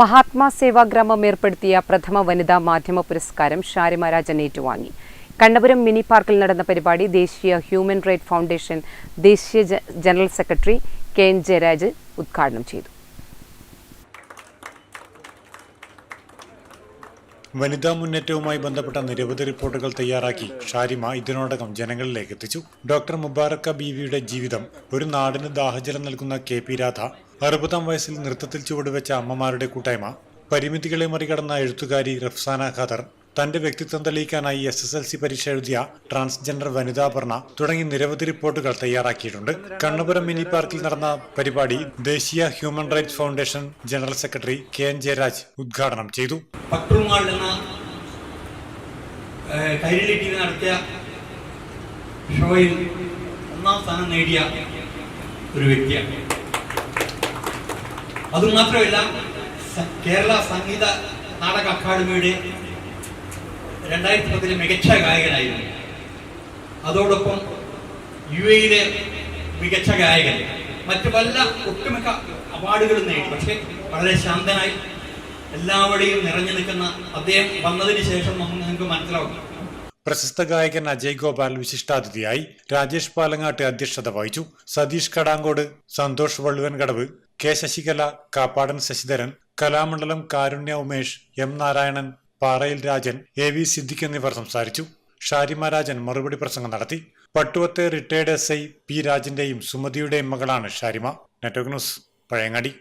മഹാത്മാ സേവാഗ്രാമം ഏർപ്പെടുത്തിയ പ്രഥമ വനിതാ മാധ്യമ പുരസ്കാരം ഷാരിമ രാജൻ ഏറ്റുവാങ്ങി. കണ്ണപുരം മിനി പാർക്കിൽ നടന്ന പരിപാടി ദേശീയ ഹ്യൂമൻ റൈറ്റ് ഫൗണ്ടേഷൻ ദേശീയ general secretary K N Jayaraj ഉദ്ഘാടനം ചെയ്തു. വനിതാ മുന്നേറ്റവുമായി ബന്ധപ്പെട്ട നിരവധി റിപ്പോർട്ടുകൾ തയ്യാറാക്കി ഷാരിമ ഇതിനോടകം ജനങ്ങളിലേക്ക് എത്തിച്ചു. ഡോക്ടർ മുബാറക്ക ബീവിയുടെ ജീവിതം ഒരു നാടിന് ദാഹജലം നൽകുന്ന കെ പി രാധ അറുപതാം വയസ്സിൽ നൃത്തത്തിൽ ചുവടുവെച്ച അമ്മമാരുടെ കൂട്ടായ്മ പരിമിതികളെ മറികടന്ന എഴുത്തുകാരി റഫ്സാന ഖദർ തന്റെ വ്യക്തിത്വം തെളിയിക്കാനായി എസ് എസ് എൽ സി പരീക്ഷ എഴുതിയ ട്രാൻസ്ജെൻഡർ വനിതാപർണ തുടങ്ങി നിരവധി റിപ്പോർട്ടുകൾ തയ്യാറാക്കിയിട്ടുണ്ട്. കണ്ണപുരം മിനി പാർക്കിൽ നടന്ന പരിപാടി ദേശീയ human rights foundation general secretary K N Jayaraj ഉദ്ഘാടനം ചെയ്തു. ഷോയിൽ ഒന്നാം സ്ഥാനം നേടിയ ഒരു വ്യക്തിയാണ്. അതുമാത്രമല്ല കേരള സംഗീത നാടക അക്കാദമിയുടെ രണ്ടായിരത്തി പത്തിലെ മികച്ച ഗായകനായിരുന്നു. അതോടൊപ്പം യു എയിലെ മികച്ച ഗായകൻ. മറ്റു പല ഒട്ടുമിക്ക അവാർഡുകളും നേടി. പക്ഷേ വളരെ ശാന്തനായി എല്ലാവരുടെയും നിറഞ്ഞു നിൽക്കുന്ന അദ്ദേഹം വന്നതിന് ശേഷം നമുക്ക് മനസ്സിലാവും. പ്രശസ്ത ഗായകൻ അജയ് ഗോപാൽ വിശിഷ്ടാതിഥിയായി രാജേഷ് പാലങ്ങാട്ട് അധ്യക്ഷത വഹിച്ചു. Satheesh Kadangode Santhosh Valluvankadavu K Sasikala Kappadan Sasidharan Kalamandalam Karunya Umesh M Narayanan Parayil Rajan A V Siddique എന്നിവർ സംസാരിച്ചു. ഷാരിമ രാജൻ മറുപടി പ്രസംഗം നടത്തി. പട്ടുവത്തെ റിട്ടയർഡ് എസ് ഐ പി രാജന്റെയും സുമതിയുടെയും മകളാണ് ഷാരിമ. Network news Pazhayangadi.